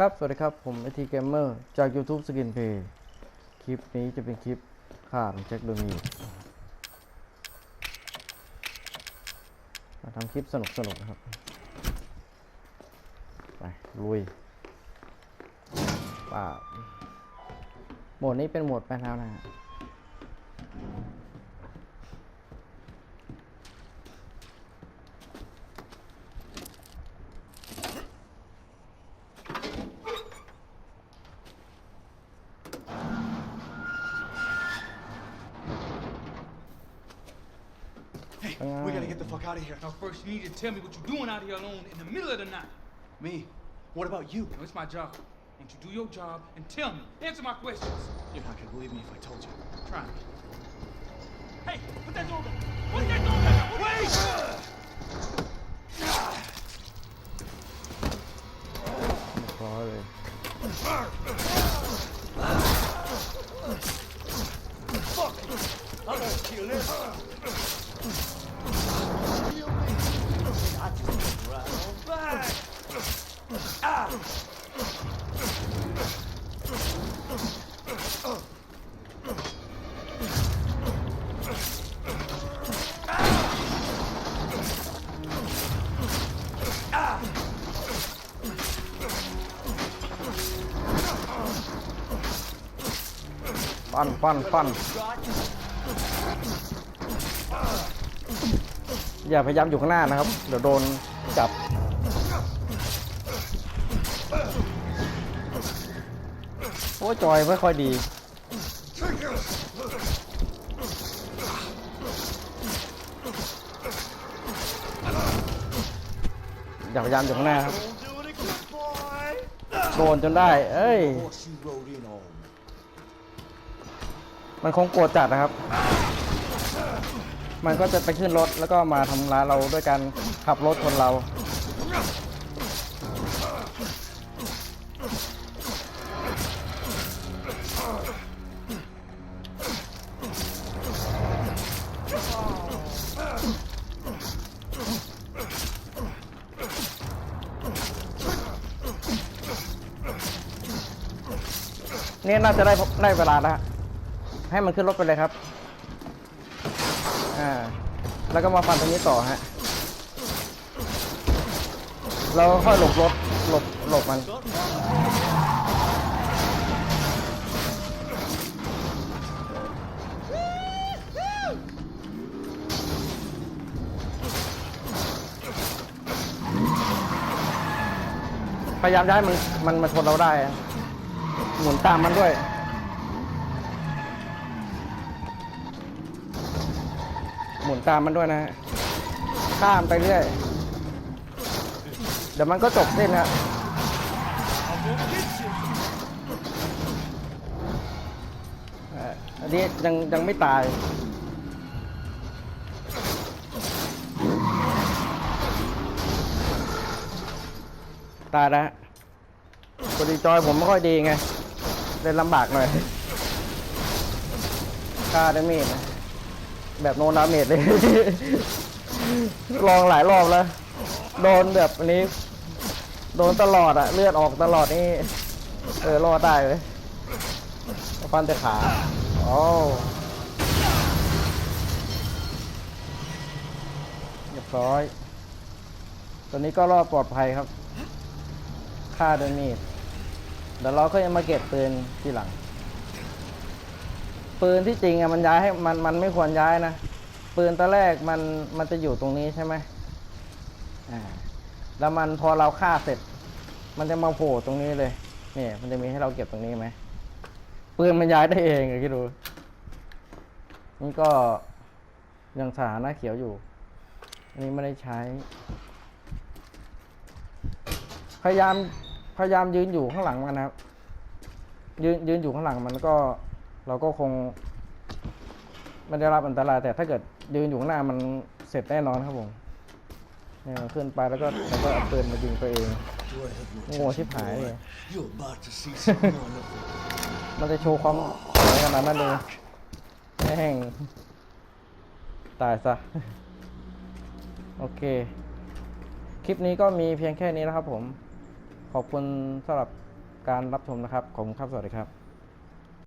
ครับ สวัสดีครับ ผมไอทีเกมเมอร์จาก YouTube Skin Play คลิปนี้จะเป็นคลิปข่ามแจ็คโดมีมาทำคลิปสนุกสนุกๆนะครับ ไป ลุยป่าโหมดนี้เป็นโหมดแปลแล้วนะฮะ Uh, we gotta get the fuck out of here. Now, first, you need to tell me what you're doing out here alone in the middle of the night. Me? What about you? No, it's my job. And you do your job and tell me. Answer my questions. You're not gonna believe me if I told you. Try me. Hey, put that door back. Put that door. Put Wait! Fuck! I'm gonna kill this. ปั้นปั้นปั้นอย่าพยายามอยู่ข้างหน้านะครับ เดี๋ยวโดนจับ อ้จอยไม่ค่อยดี อย่าพยายามอยู่ข้างหน้าครับ โดนจนได้ เอ้ย มันคงโกรธจัดนะครับ มันก็จะไปขึ้นรถแล้วก็มาทำร้ายเราด้วยการขับรถชนเรา นี่น่าจะได้ได้เวลาแล้ว ให้มันขึ้นรถไปเลยครับ อ่า แล้วก็มาฟันตรงนี้ต่อฮะ เราค่อยหลบรถ หลบ หลบมัน พยายามย้ายมัน มันมาชนเราได้ หมุนตามมันด้วย หมุนตามมันด้วยนะฮะข้ามไปเรื่อย เดี๋ยวมันก็จบเส้นฮะอันนี้ยังยังไม่ตาย ตายแล้วฮะพอดีจอยผมไม่ค่อยดีไง เลยลำบากหน่อยฆ่าได้มีดนะแบบโนนาเมดเลย ลองหลายรอบแล้ว โดนแบบนี้ โดนตลอดอะเลือดออกตลอดนี่เออรอดได้เลยฟันแต่ขาโอ้เรียบร้อยตัวนี้ก็รอดปลอดภัยครับฆ่าด้มีด เดี๋ยวเราก็จะมาเก็บปืนทีหลัง ปืนที่จริงอะมันย้ายให้มันมันไม่ควรย้ายนะ ปืนตอนแรกมันมันจะอยู่ตรงนี้ใช่ไหมอ่าแล้วมันพอเราฆ่าเสร็จ มันจะมาโผล่ตรงนี้เลยเนี่ยมันจะมีให้เราเก็บตรงนี้ไหมปืนมันย้ายได้เองอะคิดดูนี่ก็ยังสถานะเขียวอยู่ อันนี้ไม่ได้ใช้ พยายาม พยายามยืนอยู่ข้างหลังมันนะครับ ยืนยืนอยู่ข้างหลังมันก็ เราก็คงไม่ได้รับอันตราย แต่ถ้าเกิดยืนอยู่ข้างหน้ามันเสร็จแน่นอนครับผมเนี่ยขึ้นไปแล้วก็แล้วก็เอาปืนมายิงตัวเองโง่ชิบหายเลย มันจะโชว์ความสวยขนาดนั้นเลยแห้งตายซะ โอเค คลิปนี้ก็มีเพียงแค่นี้นะครับผม ขอบคุณสำหรับการรับชมนะครับ ขอบคุณครับ สวัสดีครับ